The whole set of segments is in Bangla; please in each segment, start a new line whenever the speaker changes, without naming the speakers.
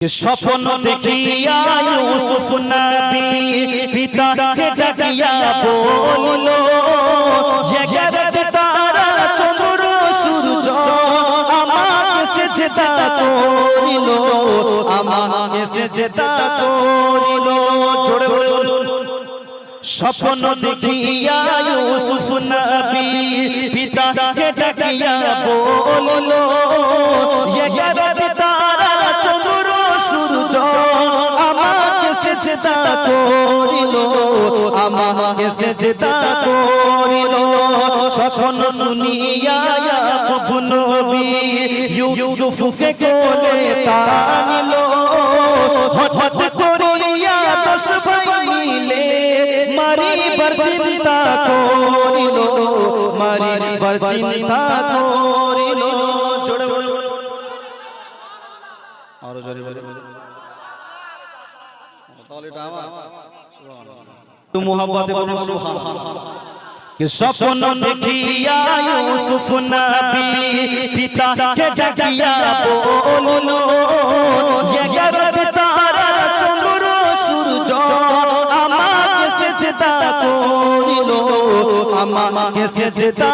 স্বপ্ন দেখিয়া ইউসুফ নবী পিতাকে ডাকিয়া বলিল জগত তারা চন্দ্র, সূর্য আমাকে সেজদা করিল, আমাকে সেজদা করিল। জোরে বলুন। স্বপ্ন দেখিয়া ইউসুফ নবী পিতাকে ডাকিয়া বলিল করিল, আমাকে সেজদা করিল। স্বপ্ন শুনিয়া ইয়াকুব নবী ইউসুফকে কোলে টানিল। হঠাৎ করিয়া দশ ভাই মিলে মারিবার চিন্তা করিল। মারিবার চিন্তা করিল। জোরে বলুন।
আরও জোরে বলে তাহলে এটা আমার।
স্বপ্ন দেখিয়া ইউসুফ নবী পিতা কে ডাকিয়া বলল এগারো তারা, চন্দ্র, সূর্য আমাকে সেজদা আমাকে সেজদা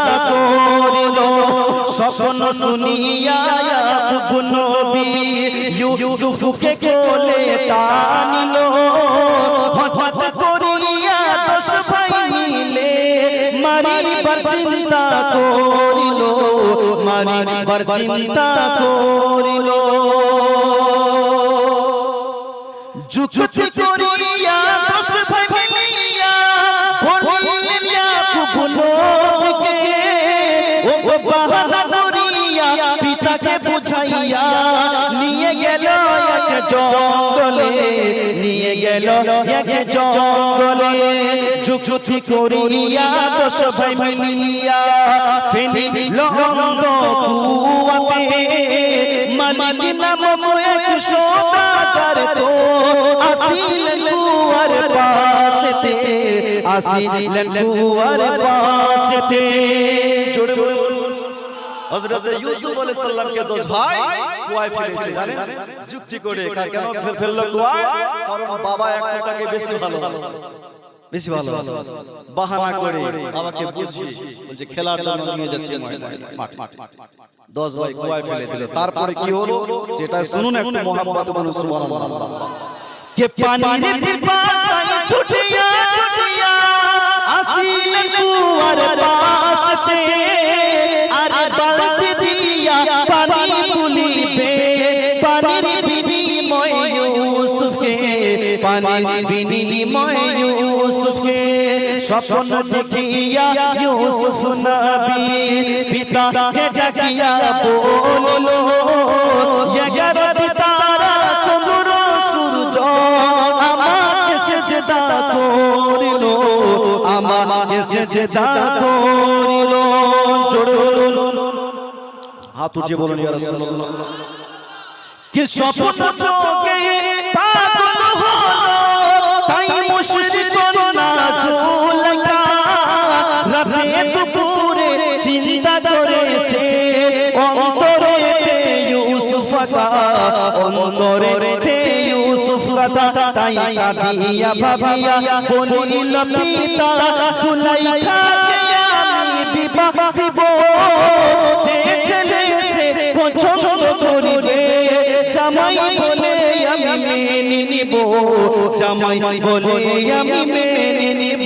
স্বপ্ন শুনিয়া ইয়াকুব কোলে টানিলো মারিবার চিন্তা করিল মারিবার চিন্তা করিল। যুক্তি করিয়া দশ ভাই মিলিয়া বলিলেন, ইয়াকুব ও বাহানা করিয়া পিতাকে বুঝাইয়া নিয়ে গেল জঙ্গলে নিয়ে গেল এক জঙ্গলে। যুক্তি করিয়া দশ ভাই মিলিয়া ফেলি লঙ্গ কুয়াতে মালিক নামক এক সদাগর তো আসিলেন কুয়ার পাশেতে। আসিলেন কুয়ার পাশেতে। জোরে।
হযরত ইউসুফ আলাইহিস সালামকে দোষ ভাই কুয়ায় ফেলেছে জানেন? যুক্তি করে কেন ফেলল কুয়ায়? কারণ বাবা এক একটাকে বেশি ভালো বেশি ভালো বাহানা করে আমাকে বুঝিয়ে বলছে খেলার জন্য নিয়ে যাচ্ছে মাঠ দশ ভাই কুয়ায় ফেলে দিল। তারপরে কি হলো? সেটা শুনুন একটু মহাম্মদ মানুষ সুবহানাল্লাহ।
কে পানির পিপাসায় ছুটি পানির বিনিময় ইউসুফকে স্বপ্ন দেখিয়া ইউসুফ নবী পিতাকে ডাকিয়া বলিল এগারো তারা চন্দ্র সূর্য আমাকে সেজদা করিল আমাকে সেজদা করিল। জোরে বলুন।
হাত উঠিয়ে বলুন ইয়া রাসূলুল্লাহ।
কি স্বপ্ন চোখে মুশরিক নাজুলকা রাতে দুপুরে চিন্তা করেছে অন্তরেতে ইউসুফ কা অন্তরেতে ইউসুফ কথা তাই কাঁদিয়া ভাবিয়া বলিল, পিতা, সুলাইখাকে আমি বিবাহ দিব। নিব। জামাই বলে আমি মেনে নিব।